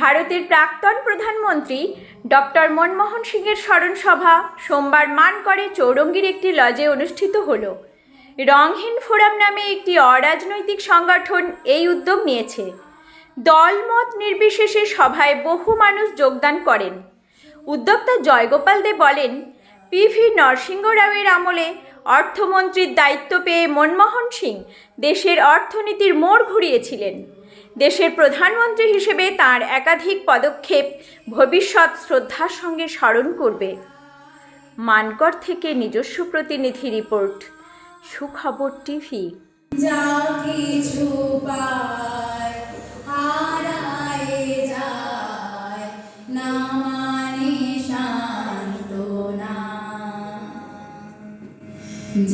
ভারতের প্রাক্তন প্রধানমন্ত্রী ডক্টর মনমোহন সিংয়ের স্মরণ সভা সোমবার মানকরে চৌরঙ্গীর একটি লজে অনুষ্ঠিত হল। রংহীন ফোরাম নামে একটি অরাজনৈতিক সংগঠন এই উদ্যোগ নিয়েছে। দলমত নির্বিশেষে সভায় বহু মানুষ যোগদান করেন। উদ্যোক্তা জয়গোপাল দে বলেন, পিভি নরসিংহ রাওয়ের আমলে অর্থমন্ত্রীর দায়িত্ব পেয়ে মনমোহন সিং দেশের অর্থনীতির মোড় ঘুরিয়েছিলেন। দেশের প্রধানমন্ত্রী হিসেবে তার একাধিক পদক্ষেপ ভবিষ্যৎ শ্রদ্ধার সঙ্গে স্মরণ করবে। মানকর থেকে নিজস্ব প্রতিনিধি রিপোর্ট সুখবর টিভি। যা কিছু পায় হারায় যায় না মানে সান্ত্বনা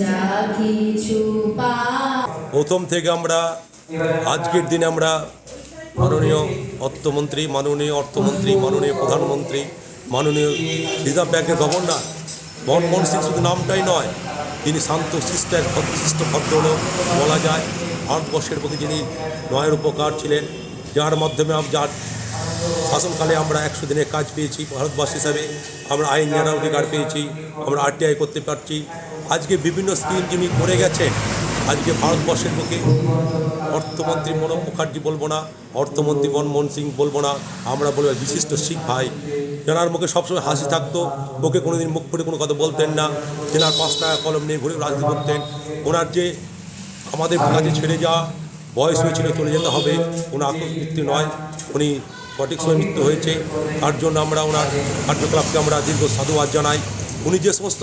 যা কিছু পায়। প্রথম থেকে আমরা আজকের দিনে আমরা মাননীয় অর্থমন্ত্রী মাননীয় অর্থমন্ত্রী, মাননীয় প্রধানমন্ত্রী, মাননীয় রিজার্ভ ব্যাংকের গভর্নর, মনমোহন সিং শুধু নামটাই নয়, তিনি শান্ত শিষ্ট এক ভদ্রশিষ্ট, ভদ্রলোক বলা যায়, ভারতবর্ষের প্রতি যিনি নয়ের উপকার ছিলেন, যার মাধ্যমে যার শাসনকালে আমরা একশো দিনের কাজ পেয়েছি, ভারতবাসী হিসাবে আমরা আইন জানা অধিকার পেয়েছি, আমরা আরটিআই করতে পারছি। আজকে বিভিন্ন স্কিম যিনি করে গেছেন আজকে ভারতবর্ষের বুকে অর্থমন্ত্রী মনোজ মুখার্জি বলব না, অর্থমন্ত্রী মনমোহন সিং বলব না, আমরা বলব বিশিষ্ট শিখ ভাই। তেনার মুখে সবসময় হাসি থাকতো, মুখে কোনোদিন মুখ ফুটে কোনো কথা বলতেন না। তেনার পাঁচ টাকা কলম নিয়ে ঘুরে রাজনীতি করতেন। ওনার যে আমাদের কাজে ছেড়ে যাওয়া, বয়স হয়েছিল, চলে যেতে হবে, ওনার আত্মমৃত্যু নয়, উনি সঠিক সময় মৃত্যু হয়েছে। তার জন্য আমরা ওনার কার্যকলাপকে আমরা দীর্ঘ সাধুবাদ জানাই। উনি যে সমস্ত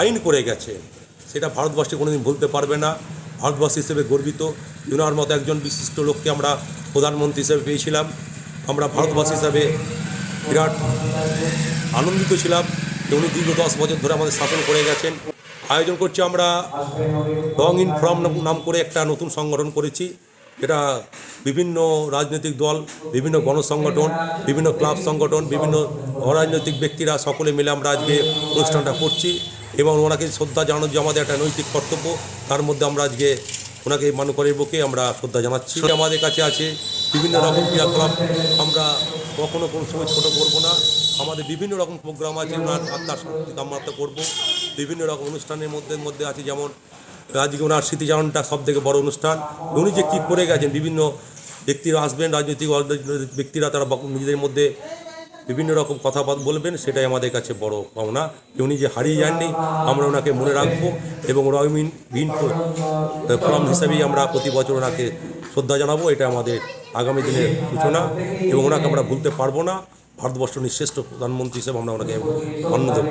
আইন করে গেছে সেটা ভারতবর্ষে কোনোদিন ভুলতে পারবে না। ভারতবর্ষ হিসেবে গর্বিত। ইউনার মতো একজন বিশিষ্ট লোককে আমরা প্রধানমন্ত্রী হিসেবে পেয়েছিলাম। আমরা ভারতবাসী হিসাবে বিরাট আনন্দিত ছিলাম যে উনি দীর্ঘ দশ বছর ধরে আমাদের শাসন করে গেছেন। আয়োজন করছি আমরা রং ইন ফ্রম নাম করে একটা নতুন সংগঠন করেছি। এটা বিভিন্ন রাজনৈতিক দল, বিভিন্ন গণসংগঠন, বিভিন্ন ক্লাব সংগঠন, বিভিন্ন অরাজনৈতিক ব্যক্তিরা সকলে মিলে আমরা আজকে অনুষ্ঠানটা করছি এবং ওনাকে শ্রদ্ধা জানানো যে আমাদের একটা নৈতিক কর্তব্য, তার মধ্যে আমরা আজকে ওনাকে মানকরের বুকে আমরা শ্রদ্ধা জানাচ্ছি। আমাদের কাছে আছে বিভিন্ন রকম ক্রিয়াকলাপ, আমরা কখনো কোনো সময় ছোটো করব না। আমাদের বিভিন্ন রকম প্রোগ্রাম আছে, ওনার আত্মার শান্তি কামনা করব। বিভিন্ন রকম অনুষ্ঠানের মধ্যে মধ্যে আছে, যেমন আজকে ওনার স্মৃতিচারণটা সব থেকে বড় অনুষ্ঠান। উনি যে কী করে গেছেন, বিভিন্ন ব্যক্তিরা আসবেন, রাজনৈতিক ব্যক্তিরা, তারা নিজেদের মধ্যে বিভিন্ন রকম কথা বলবেন, সেটাই আমাদের কাছে বড় পাওনা। উনি যে হারিয়ে যাননি, আমরা ওনাকে মনে রাখব এবং রয়মিন ভিন ফোরাম হিসাবেই আমরা প্রতি বছর ওনাকে শ্রদ্ধা জানাব, এটা আমাদের আগামী দিনের সূচনা এবং ওনাকে আমরা ভুলতে পারব না। ভারতবর্ষ নিঃশ্রেষ্ঠ প্রধানমন্ত্রী হিসেবে আমরা ওনাকে মান্য দেব।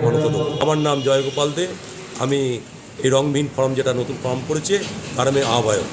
আমার নাম জয়গোপাল দে, আমি এই রংবিহীন ফর্ম যেটা নতুন ফর্ম করেছে আমি আহ্বায়ক।